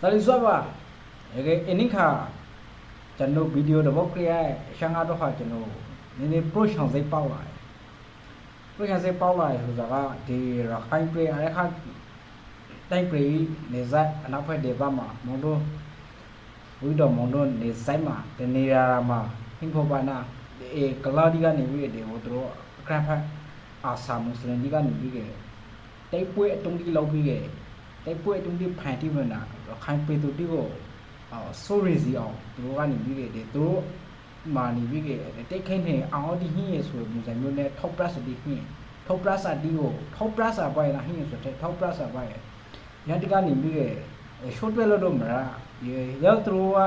ဒါလေးစွာပါရေအင်းခါကျွန်တော်ဗီဒီယိုတော့ကြရရှန်ကတော့ဟာကျွန်တော်နည်းနည်း pro ရှောင်းစိတ်ပေါက်လာတယ် pro ရှောင်းစိတ်ပေါက်လာရဆိုတာကဒီရခိုင်ပြည်အဲ့ခါတိုင်းပြည်နေဇက်အနောက်ဘက်ဒေသမှာမွန်တို့ဝိတော်မွန်တို့နေဆိုင်မှာတနေရာမှာဟင်ဖို့ပါနာအေကလာဒီကနေပြီးတယ်ဟိုတို့အခရဖတ်အာဆာမွတ်စလင်ဒီကနေပြီးခဲ့တိုက်ပွဲအတုံးကြီးလောက်ပြီးခဲ့ တိုက်ပွဲအတုံးကြီးဖန်တီးမနာရခိုင်ပြည်သူတီကိုအော်ဆိုရီစီအောင်သူတို့ကနေပြီးခဲ့တယ်သူတို့မာနေပြီးခဲ့တိတ်ခိနေအောင်ဒီဟင်းရဆိုမျိုးစံမျိုးနဲ့ထောက်ပလက်စတီဟင်းထောက်ပလက်စတီကိုထောက်ပလက်စပွားရဟင်းဆိုတဲ့ထောက်ပလက်စပွားရညတကနေပြီးခဲ့ရှော့တွဲလို့တော့မလားရောက်သူတို့က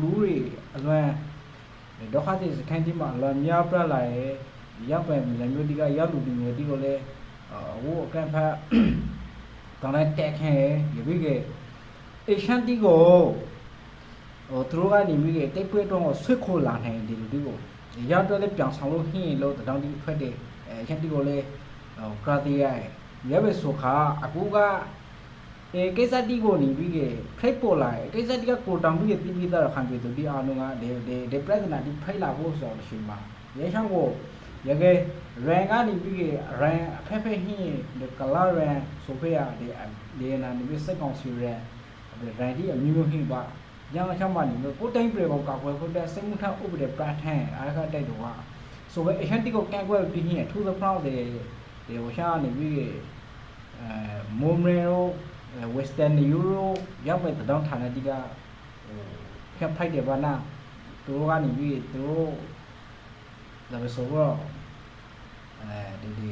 လူတွေအလွန်ဒုက္ခတွေစကန်ဒီမှာလာများပြလာရဲ့ရောက်ပဲမျိုးစံမျိုးဒီကရောက်လူတွေမျိုးဒီကိုလည်းဟိုအကန်ဖတ် တောင်းလိုက်တက်ခဲရပြီးခဲ့အေရှန်တီကိုဟိုသူတို့ကနေပြီးခဲ့တိတ်ပွဲတော့ဆွတ်ခိုလာနိုင်တယ်လူတွေကိုရောက်တော့လည်းပြောင်ဆောင်လို့ဟင်းလို့တောင်းတီထွက်တယ်အဲရှန်တီကိုလည်းဟိုကရာတီရဲ့ရပဲဆိုခါအခုကအဲကိစ္စတီကိုနေပြီးခဲ့ဖိတ်ပေါ်လာကိစ္စတီကကိုတောင်ပြီးပြီးပြီးတော့ခံပြီးသူဒီအားလုံးကဒီဒီဒီပြဿနာဒီဖိတ်လာဖို့ဆိုတော့ရှိမှာရဲချောင်းကို ရကဲရန်ကနေပြီးခဲ့ရန်အဖက်ဖက်ဟင်းဒီကလာရန်ဆိုဖေးရဒီဒီနာနေပြီးစက်ကောင်စီရန်ဒီရန်ဒီအမျိုးမျိုးဟင်းပါညောင်ချမ်းမနေလို့ကိုတိုင်းပြေကောကောက်ွယ်ဖို့တဲ့စိတ်မှုထဥပဒေပရထန်အားခတိုက်တော့ဆိုပဲအဟန်တီကိုကန်ကွယ်ပြီးဟင်းထူသဖောင်းတဲ့ဒီဝရှာနေပြီးအဲမိုမရီရိုဝက်စတန်ယူရိုရောက်မဲ့တောင်းဌာနတိကဟိုဖျက်ဖိုက်တယ်ဘာနာသူတို့ကနေပြီးသူတို့ ဒါပဲဆိုတော့အဲဒီဒီ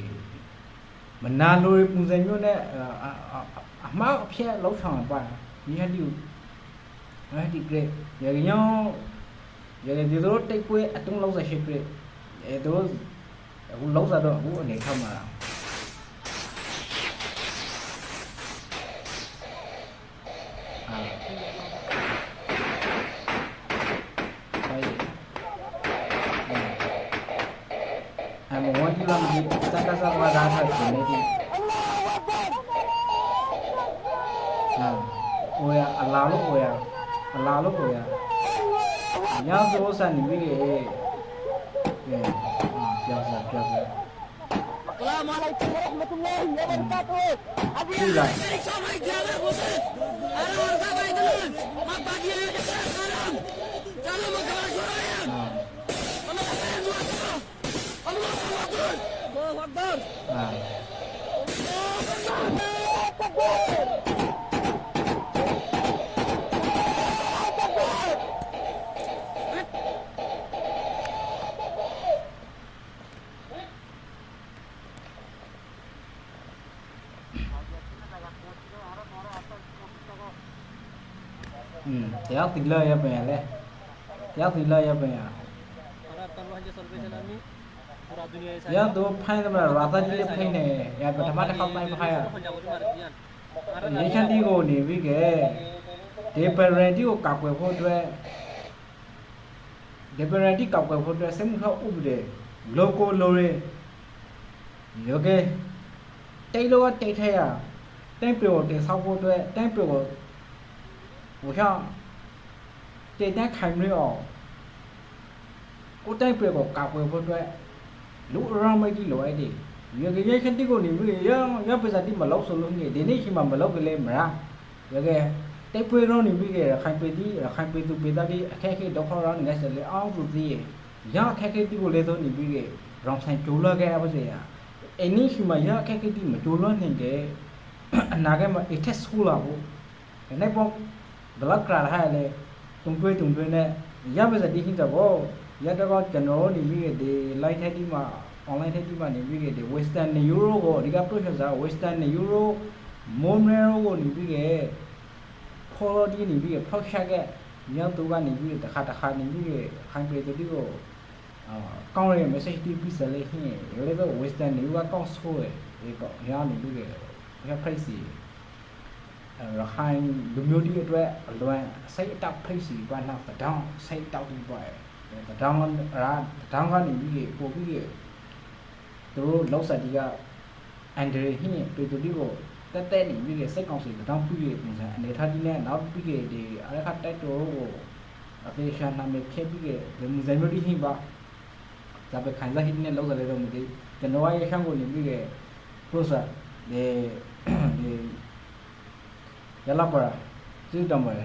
မနာလိုပုံစံမျိုးနဲ့အမှားအဖျက်လောက်ဆောင်ပါဒီဟန်ဒီအဲဒီ great ရရင်ရောရရင်ဒီတို့တိတ်ပွဲအတုံးလောက်စားရှိ great အဲတို့အခုလောက်စားတော့အခုအနေထားမှာ Saya mohon hilang di Santa Salva Rasa Jeneti. Nah, oya oya, biasa biasa. Assalamualaikum warahmatullahi wabarakatuh. Abi Allah Akbar. အာอืมတရားသီလ ရပင်ရလဲတရားသီလရပင်ရ harapkan wajah sampai jalani pura dunia ရတော့ဖိုင်းသမရာသာကြီးလေးဖိနေရပထမတစ်ခါတိုင်းဖိုင်းရရေချန်တီကိုနေပြီကဲဒီပရန်တီကိုကောက်ွယ်ဖို့အတွက်ဒီပရန်တီကောက်ွယ်ဖို့အတွက်စမှုထောက်ဥပဒေလောကိုလိုရယောကေတိတ်လောကတိတ်ထဲရတိုင်းပြောတင်ဆောက်ဖို့အတွက်တိုင်းပြောဟိုချောင်းတိတ်တဲ့ခိုင်ရအောင်ကိုတိုင်းပြောကောက်ွယ်ဖို့အတွက်လူအရမ်းမိုက်ကြီးလို အဲ့ဒီယောကေရေချန်တီကိုနေပြီရရပစတိမလောက်ဆိုလို့နေဒီနေ့ရှိမှမလောက်ကလေးမလားရကဲတိတ်ပွေရောနေပြီးခဲ့ခိုင်ပေတီခိုင်ပေသူပေတာဒီအခက်ခဲတော့ခေါ်ရနေစလေအောင်သူသေးရအခက်ခဲတီကိုလေတော့နေပြီးခဲ့ရောင်ဆိုင်ကြိုးလာခဲ့ပါစေရအင်းရှိမှရအခက်ခဲတီမကြိုးလွန်နေတဲ့အနာဂတ်မှာအထက်ဆူလာဘူးနေပေါ့ဘလကရာဟာလေတုံတွေးတုံတွေးနဲ့ရပါစေဒီဟင်းတော့ ရတော့ကျွန်တော်နေပြီးဒီ light ထက်ဒီမှာ online ထက်ဒီမှာနေပြီးဒီ western euro ကိုဒီက processor western euro monero ကိုနေပြီးခဲ့ခေါ်တော့ဒီနေပြီးဖောက်ချက်ကမြောက်သူကနေပြီးတခါတခါနေပြီးခိုင်ပြေတူဒီကိုအာကောင်းရ message တီးပြီးစလေဟင်းရလေတော့ western နေကကောင်းဆိုးရဒီကောရနေပြီးရ price ရခိုင်လူမျိုးဒီအတွက်အလွန်စိတ်အတောက်ဖိတ်စီဘာနောက်တောင်းစိတ်တောက်ပြီးပွားရ တောင်းရာတောင်းကနေပြီးပို့ပြီးသူတို့လောက်ဆက်ဒီကအန်ဒရီဟင်းပြေတူဒီကိုတတက်တက်နေပြီးစိတ်ကောင်းစီတောင်းပြီးရပုံစံအနေထားဒီနဲ့နောက်ပြီးရဒီအားခတ်တိုက်တော်ကိုအဖေရှာနာမေခဲ့ပြီးရဒီမူဇင်မျိုးဒီဟိပါဒါပဲခိုင်စားဟိနဲ့လောက်တယ်တော့မသိကျွန်တော်ရဲ့ရှမ်းကိုနေပြီးရ process ဒီဒီရလာပါတူတံပါလေ